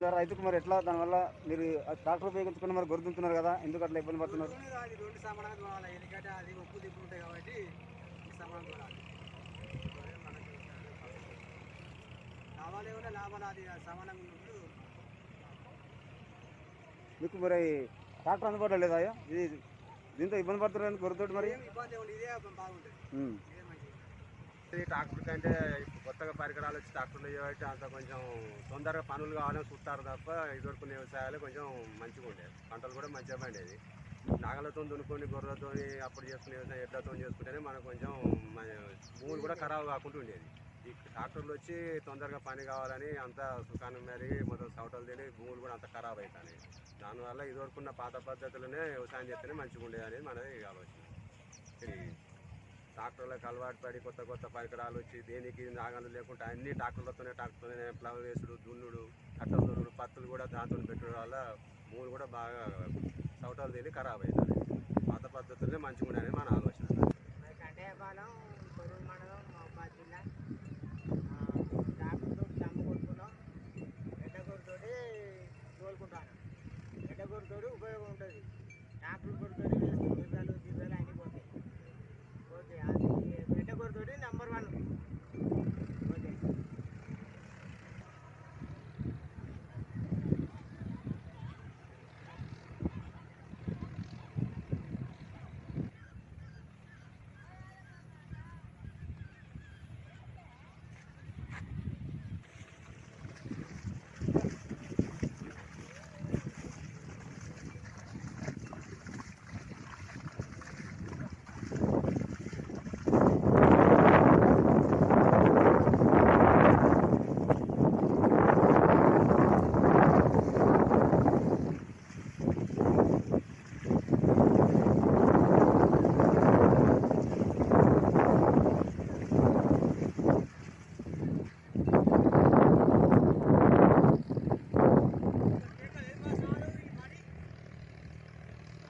Sir రైతుకు మరి ఎట్లా దానివల్ల మీరు ట్రాక్టర్ ఉపయోగించుకుని మరి గొరుతుంటున్నారు కదా? ఎందుకు అట్లా ఇబ్బంది పడుతున్నారు? మీకు మరి ట్రాక్టర్ అందుబాటులో లేదా అయ్యా? ఇది దీంతో ఇబ్బంది పడుతున్నారు గొరుతోటి మరి? ఏం ఇబ్బంది ఏమి ఇదే బాగుంటుంది. ఉమ్. ఇదే మంచిది. ఈ ట్రాక్టర్ కంటే కొత్తగా పరికరాలు వచ్చి ట్రాక్టర్లు చేయబట్టి అంత కొంచెం తొందరగా పనులు కావాలని చూస్తారు తప్ప ఇదివరకున్న వ్యవసాయాలు కొంచెం మంచిగా ఉండేది పంటలు కూడా మంచిగా పండేది నాగలతో దున్నుకొని గొర్రెలతో అప్పుడు చేసుకునే వ్యవసాయం ఎడ్లతో చేసుకుంటేనే మనకు కొంచెం భూములు కూడా ఖరాబ్ కాకుండా ఉండేది. ఈ ట్రాక్టర్లు వచ్చి తొందరగా పని కావాలని అంత సుఖాన్ని మరి మొదలు సవటలు తిని భూములు కూడా అంత ఖరాబ్ అవుతాయి దానివల్ల ఇదివరకున్న పాత పద్ధతులనే వ్యవసాయం చేస్తేనే మంచిగా ఉండేది అనేది మనది ఆలోచన. ట్రాక్టర్లకు అలవాటు పడి కొత్త కొత్త పరికరాలు వచ్చి దేనికి నాగలు లేకుండా అన్ని ట్రాక్టర్లతోనే ట్రాక్టర్తోనే ప్లవ్ వేసుడు దున్నుడు కట్టలు దున్నుడు పత్తులు కూడా దాంతో పెట్టడం వల్ల మూడు కూడా బాగా సవటాలు తిని ఖరాబ్ అవుతుంది పాత పద్ధతులనే మంచిగా ఉండని మన ఆలోచన. మరి కంటేపాలెం కొరూరు మండలం మహబాద్ జిల్లా. డాక్టర్తో దమ్ము కొట్టుకున్నాం ఎడ్డగొరతోటి తోలుకుంటాను ఎడ్డగొరతోటి ఉపయోగం ఉంటుంది.